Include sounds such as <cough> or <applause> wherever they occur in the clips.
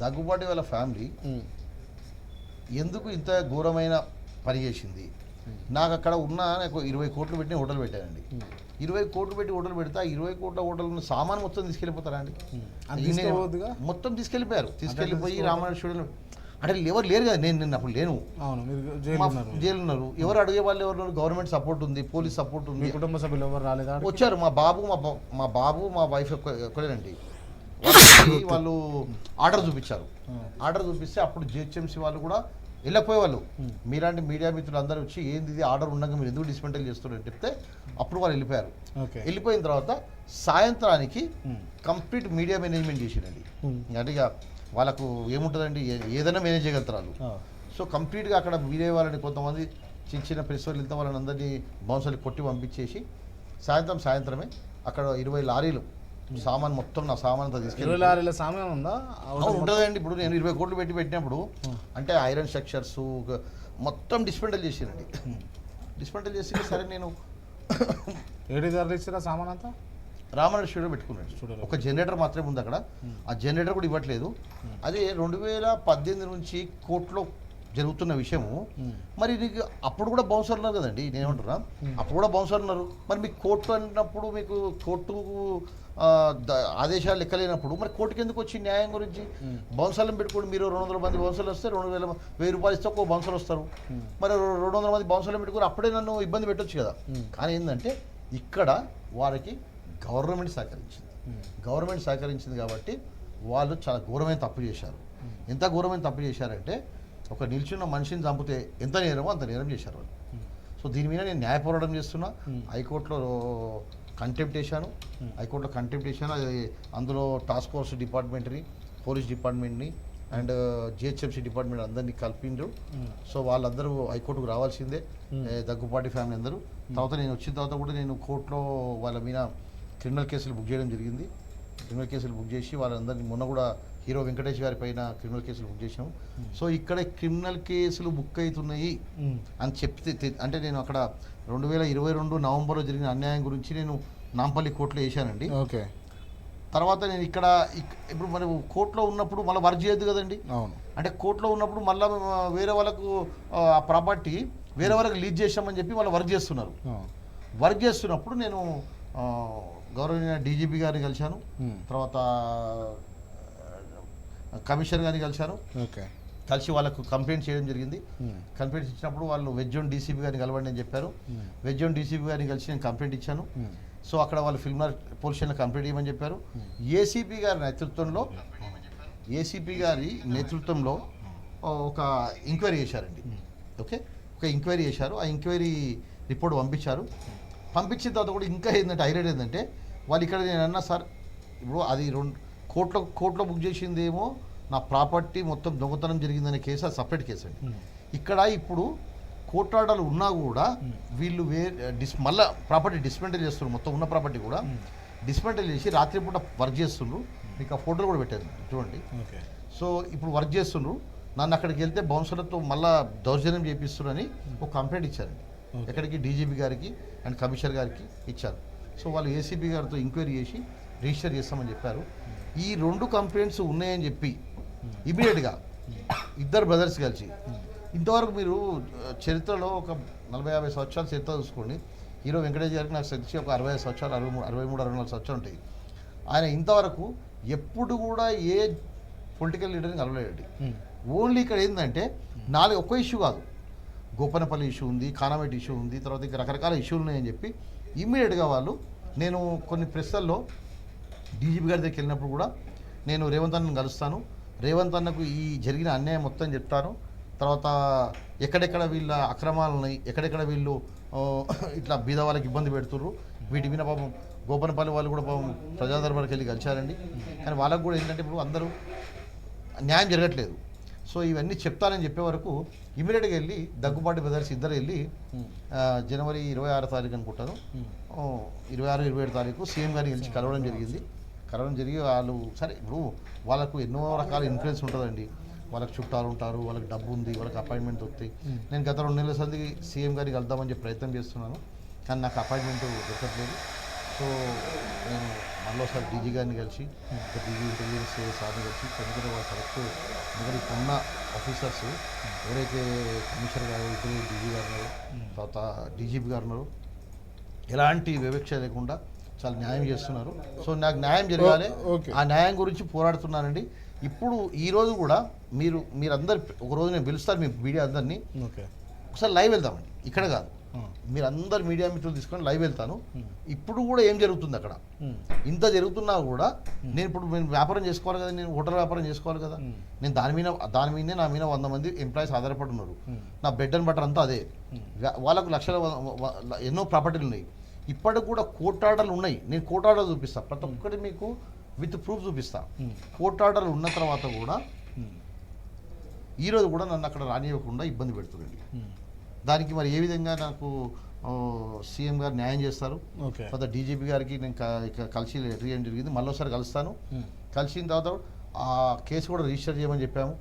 దగ్గుబాటి వాళ్ళ ఫ్యామిలీ. ఎందుకు ఇంత ఘోరమైన పని చేసింది నాకు అక్కడ ఉన్న నాకు ఇరవై కోట్లు పెట్టి హోటల్ పెట్టానండి. ఇరవై కోట్లు పెట్టి హోటల్ పెడితే ఇరవై కోట్ల హోటల్ ఉన్న సామాన్ మొత్తం తీసుకెళ్ళిపోతారా అండి ఉమ్. అది ఈయన తీసుకోవద్దుగా మొత్తం తీసుకెళ్ళిపోయారు తీసుకెళ్ళిపోయి. రామాయణ అంటే ఎవరు లేరు కదా నేను నిన్న అప్పుడు లేను జైలు ఉన్నారు ఎవరు అడిగే వాళ్ళు ఎవరు ఉన్నారు? గవర్నమెంట్ సపోర్ట్ ఉంది పోలీస్ సపోర్ట్ ఉంది కుటుంబ సభ్యులు ఎవరు రాలేదా? వచ్చారు మా బాబు మా మా బాబు మా వైఫ్ ఒక్కడేనండి వాళ్ళకి <laughs> వాళ్ళు ఆర్డర్ చూపించారు ఉమ్. ఆర్డర్ చూపిస్తే అప్పుడు జిహెచ్ఎంసీ వాళ్ళు కూడా వెళ్ళిపోయేవాళ్ళు Hmm. మీలాంటి మీడియా మిత్రులు అందరూ వచ్చి ఏంది ఇది ఆర్డర్ ఉండగా మీరు ఎందుకు డిస్మెంటల్ చేస్తున్నారని చెప్తే అప్పుడు వాళ్ళు వెళ్ళిపోయారు ఓకే వెళ్ళిపోయిన తర్వాత సాయంత్రానికి ఉమ్. కంప్లీట్ మీడియా మేనేజ్మెంట్ చేసిండండి ఉమ్. అంటే ఇక వాళ్ళకు ఏముంటుందండి ఏదైనా మేనేజ్ చేయగలుగుతారు వాళ్ళు ఆ. సో కంప్లీట్గా అక్కడ మీరే వాళ్ళని కొంతమంది చిన్న చిన్న ప్రెస్ వాళ్ళు వెళ్తే వాళ్ళని అందరినీ బౌన్సర్లు కొట్టి పంపించేసి సాయంత్రం సాయంత్రమే అక్కడ ఇరవై లారీలు సామాన్ మొత్తం నా సామాన్ అంతా తీసుకెళ్ళి సామాన్ ఉందా ఉంటుందండి ఇప్పుడు నేను ఇరవై కోట్లు పెట్టి పెట్టినప్పుడు. అంటే ఐరన్ స్ట్రక్చర్స్ మొత్తం డిస్మెంటల్ చేసానండి ఉమ్. డిస్మెంటల్ చేసి సరే నేను ఏడు ధరలు ఇచ్చారా సామాన్ అంతా రామనాథ స్టూడియో పెట్టుకున్నాను స్టూడియోలో. ఒక జనరేటర్ మాత్రమే ఉంది అక్కడ Hmm. ఆ జనరేటర్ కూడా ఇవ్వట్లేదు అదే రెండు వేల పద్దెనిమిది నుంచి కోర్టులో జరుగుతున్న విషయము. మరి నీకు అప్పుడు కూడా బౌన్సర్ ఉన్నారు కదండి నేనేమంటున్నా అప్పుడు కూడా బౌన్సర్ ఉన్నారు మరి మీకు కోర్టు అన్నప్పుడు మీకు కోర్టు ఆదేశాలు లెక్కలేనప్పుడు మరి కోర్టుకి ఎందుకు వచ్చి న్యాయం గురించి. బౌన్సర్లను పెట్టుకోండి మీరు రెండు వందల మంది బౌన్సర్లు వస్తే రెండు వేల వెయ్యి రూపాయలు ఇస్తే ఒక బౌన్సర్ వస్తారు. మరి రెండు వందల మంది బౌన్సర్లను పెట్టుకుని అప్పుడే నన్ను ఇబ్బంది పెట్టొచ్చు కదా. కానీ ఏంటంటే ఇక్కడ వారికి గవర్నమెంట్ సహకరించింది. గవర్నమెంట్ సహకరించింది కాబట్టి వాళ్ళు చాలా ఘోరమైన తప్పు చేశారు ఎంత ఘోరమైన తప్పు చేశారంటే ఒక నిల్చున్న మనిషిని చంపితే ఎంత నేరమో అంత నేరం చేశారు వాళ్ళు. సో దీని మీద నేను న్యాయ పోరాటం చేస్తున్నా. హైకోర్టులో కంటెంప్ట్ చేశాను. హైకోర్టులో కంటెంప్ట్ చేశాను. అది అందులో టాస్క్ ఫోర్స్ డిపార్ట్మెంట్ని పోలీస్ డిపార్ట్మెంట్ని అండ్ జిహెచ్ఎంసీ డిపార్ట్మెంట్ అందరినీ కలిపిండ్రు. సో వాళ్ళందరూ హైకోర్టుకు రావాల్సిందే. దగ్గుపాటి ఫ్యామిలీ అందరూ. తర్వాత నేను వచ్చిన తర్వాత కూడా నేను కోర్టులో వాళ్ళ మీద క్రిమినల్ కేసులు బుక్ చేయడం జరిగింది. క్రిమినల్ కేసులు బుక్ చేసి వాళ్ళందరినీ మొన్న కూడా హీరో వెంకటేష్ గారి పైన క్రిమినల్ కేసులు బుక్ చేసాము సో ఇక్కడ క్రిమినల్ కేసులు బుక్ అవుతున్నాయి. అని చెప్తే అంటే నేను అక్కడ రెండు వేల ఇరవై రెండు నవంబర్లో జరిగిన అన్యాయం గురించి నేను నాంపల్లి కోర్టులో వేశానండి. ఓకే. తర్వాత నేను ఇక్కడ ఇక్- ఇప్పుడు మరి కోర్టులో ఉన్నప్పుడు మళ్ళీ వర్క్ చేయొద్దు కదండి. అవును. అంటే కోర్టులో ఉన్నప్పుడు మళ్ళీ వేరే వాళ్ళకు ఆ ప్రాపర్టీ వేరే వాళ్ళకి లీజ్ చేసామని చెప్పి వాళ్ళు వర్క్ చేస్తున్నారు. వర్క్ చేస్తున్నప్పుడు నేను గౌరవనీయ డీజీపీ గారిని కలిశాను. ఉమ్. తర్వాత కమిషనర్ గారిని కలిశాను. ఓకే. కలిసి వాళ్ళకు కంప్లైంట్ చేయడం జరిగింది. ఉమ్. కంప్లైంట్ ఇచ్చినప్పుడు వాళ్ళు వెజ్ జోన్ డీసీపీ గారిని కలవండి అని చెప్పారు. ఉమ్. వెజ్ జోన్ డీసీపీ గారిని కలిసి నేను కంప్లైంట్ ఇచ్చాను. సో అక్కడ వాళ్ళు ఫిల్మర్ పోలీస్ స్టేషన్లో కంప్లైంట్ ఇవ్వమని చెప్పారు. ఏసీపీ గారి నేతృత్వంలో ఏసీపీ గారి నేతృత్వంలో ఒక ఎంక్వైరీ చేశారండి. ఓకే? ఒక ఎంక్వైరీ చేశారు. ఆ ఎంక్వైరీ రిపోర్ట్ పంపించారు. పంపించిన తర్వాత కూడా ఇంకా ఏంటంటే హైలైట్ ఏంటంటే వాళ్ళు ఇక్కడ నేను అన్నా సార్ ఇప్పుడు అది రెండు కోర్టులో కోర్టులో బుక్ చేసింది ఏమో నా ప్రాపర్టీ మొత్తం దొంగతనం జరిగిందనే కేసు అది సపరేట్ కేసు అండి. ఇక్కడ ఇప్పుడు కోర్టాడలు ఉన్నా కూడా వీళ్ళు వే డిస్ మళ్ళా ప్రాపర్టీ డిస్మెంటల్ చేస్తున్నారు మొత్తం ఉన్న ప్రాపర్టీ కూడా డిస్మెంటల్ చేసి రాత్రిపూట వర్క్ చేస్తుండ్రు. మీకు ఆ ఫోటోలు కూడా పెట్టాను చూడండి. సో ఇప్పుడు వర్క్ చేస్తుండ్రు. నన్ను అక్కడికి వెళ్తే బౌన్సర్లతో మళ్ళా దౌర్జన్యం చేపిస్తున్నారని ఒక కంప్లైంట్ ఇచ్చారండి. ఎక్కడికి? డీజీపీ గారికి అండ్ కమిషనర్ గారికి ఇచ్చారు. సో వాళ్ళు ఏసీబీ గారితో ఎంక్వైరీ చేసి రిజిస్టర్ చేస్తామని చెప్పారు. ఈ రెండు కంప్లైంట్స్ ఉన్నాయని చెప్పి ఇమీడియట్గా ఇద్దరు బ్రదర్స్ కలిసి ఇంతవరకు మీరు చరిత్రలో ఒక నలభై యాభై సంవత్సరాల చరిత్ర చూసుకోండి. హీరో వెంకటేష్ గారికి నాకు తెలిసి ఒక అరవై ఐదు సంవత్సరాలు అరవై మూడు అరవై మూడు అరవై నాలుగు సంవత్సరాలు ఉంటాయి. ఆయన ఇంతవరకు ఎప్పుడు కూడా ఏ పొలిటికల్ లీడర్ని కలవలేడు ఉమ్. ఓన్లీ ఇక్కడ ఏంటంటే నాలుగు ఒక్క ఇష్యూ కాదు. గోపనపల్లి ఇష్యూ ఉంది కానామెట్ ఇష్యూ ఉంది తర్వాత ఇంకా రకరకాల ఇష్యూలు ఉన్నాయని చెప్పి ఇమ్మీడియట్గా వాళ్ళు నేను కొన్ని ప్రెస్సల్లో డీజీపీ గారి దగ్గరికి వెళ్ళినప్పుడు కూడా నేను రేవంత్ అన్నను కలుస్తాను. రేవంత్ అన్నకు ఈ జరిగిన అన్యాయం మొత్తం చెప్తాను. తర్వాత ఎక్కడెక్కడ వీళ్ళ అక్రమాలు ఉన్నాయి ఎక్కడెక్కడ వీళ్ళు ఇట్లా బీద వాళ్ళకి ఇబ్బంది పెడుతుర్రు వీటి మీద పాపం గోపనపల్లి వాళ్ళు కూడా పాపం ప్రజాదర్బార్కి వెళ్ళి కలిశారండి. కానీ వాళ్ళకు కూడా ఏంటంటే ఇప్పుడు అందరూ న్యాయం జరగట్లేదు. సో ఇవన్నీ చెప్తానని చెప్పే వరకు ఇమీడియట్గా వెళ్ళి దగ్గుబాటి బ్రదర్స్ ఇద్దరు వెళ్ళి జనవరి ఇరవై ఆరో తారీఖు అనుకుంటాను ఇరవై ఆరు ఇరవై ఏడు తారీఖు సీఎం గారిని కలిసి కలవడం జరిగింది. కలవడం జరిగి వాళ్ళు సరే ఇప్పుడు వాళ్ళకు ఎన్నో రకాల ఇన్ఫ్లుయెన్స్ ఉంటుందండి. వాళ్ళకి చుట్టాలు ఉంటారు వాళ్ళకి డబ్బు ఉంది వాళ్ళకి అపాయింట్మెంట్ వస్తాయి నేను గత రెండు నెలల సంది సీఎం గారికి వెళ్దామని చెప్పి ప్రయత్నం చేస్తున్నాను. కానీ నాకు అపాయింట్మెంట్ దొరకట్లేదు. సో నేను మళ్ళీసారి డీజీ గారిని కలిసి డీజీ ఇంటెలిజెన్స్ సార్ని కలిసి ఎందుకంటే వాళ్ళు కరెక్ట్ ఎందుకంటే ఇప్పుడున్న ఆఫీసర్స్ ఎవరైతే కమిషనర్ గారు ఇప్పుడు డీజీ గారు ఉన్నారు తర్వాత డీజీపీ గారు ఉన్నారు ఎలాంటి వివక్ష లేకుండా చాలా న్యాయం చేస్తున్నారు. సో నాకు న్యాయం జరగాలి. ఆ న్యాయం గురించి పోరాడుతున్నానండి. ఇప్పుడు ఈ రోజు కూడా మీరు మీరందరు ఒక రోజు నేను పిలుస్తాను మీ మీడియా అందరినీ. ఓకే. ఒకసారి లైవ్ వెళ్దామండి. ఇక్కడ కాదు. మీరు అందరు మీడియా మిత్రులు తీసుకొని లైవ్ వెళ్తాను. ఇప్పుడు కూడా ఏం జరుగుతుంది అక్కడ? ఇంత జరుగుతున్నా కూడా నేను ఇప్పుడు నేను వ్యాపారం చేసుకోవాలి కదా నేను హోటల్ వ్యాపారం చేసుకోవాలి కదా. నేను దాని మీద దాని మీదనే నా మీద వంద మంది ఎంప్లాయీస్ ఆధారపడి ఉన్నారు. నా బ్రెడ్ అండ్ బటర్ అంతా అదే. వాళ్ళకు లక్షల ఎన్నో ప్రాపర్టీలు ఉన్నాయి. ఇప్పటికి కూడా కోర్టు ఆర్డర్లు ఉన్నాయి. నేను కోర్టు ఆర్డర్ చూపిస్తాను ప్రతి ఒక్కటి మీకు విత్ ప్రూఫ్ చూపిస్తా. కోర్టు ఆర్డర్లు ఉన్న తర్వాత కూడా ఈరోజు కూడా నన్ను అక్కడ రానివ్వకుండా ఇబ్బంది పెడుతుంది దానికి మరి ఏ విధంగా నాకు సీఎం గారు న్యాయం చేస్తారు? ఓకే. తర్వాత డీజీపీ గారికి నేను కలిసి ఇవ్వడం జరిగింది. మళ్ళీ ఒకసారి కలుస్తాను కలిసిన తర్వాత ఆ కేసు కూడా రిజిస్టర్ చేయమని చెప్పాము.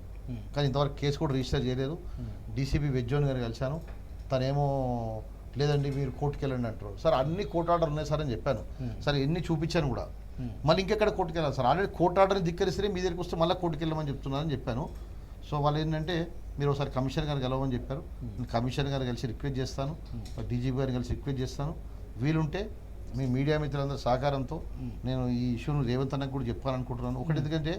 కానీ ఇంతవరకు కేసు కూడా రిజిస్టర్ చేయలేదు. డీసీపీ వెజ్జోన్ గారు కలిశాను. తనేమో లేదండి మీరు కోర్టుకి వెళ్ళండి అంటారు సార్ అన్ని కోర్టు ఆర్డర్ ఉన్నాయి సార్ అని చెప్పాను. సరే ఎన్ని చూపించాను కూడా. మళ్ళీ ఇంకెక్కడ కోర్టుకి వెళ్ళాలి సార్? ఆల్రెడీ కోర్టు ఆర్డర్ని ధిక్కరిస్తే మీ దగ్గరికి వస్తే మళ్ళీ కోర్టుకి వెళ్ళమని చెప్తున్నారని చెప్పాను. సో వాళ్ళు ఏంటంటే మీరు ఒకసారి కమిషనర్ గారు కలవమని చెప్పారు. నేను కమిషనర్ గారు కలిసి రిక్వెస్ట్ చేస్తాను. డీజీపీ గారిని కలిసి రిక్వెస్ట్ చేస్తాను. వీలుంటే మీ మీడియా మిత్రులందరి సహకారంతో నేను ఈ ఇష్యూను రేవంత్ అన్నకు కూడా చెప్పాలనుకుంటున్నాను. ఒకటి ఎందుకంటే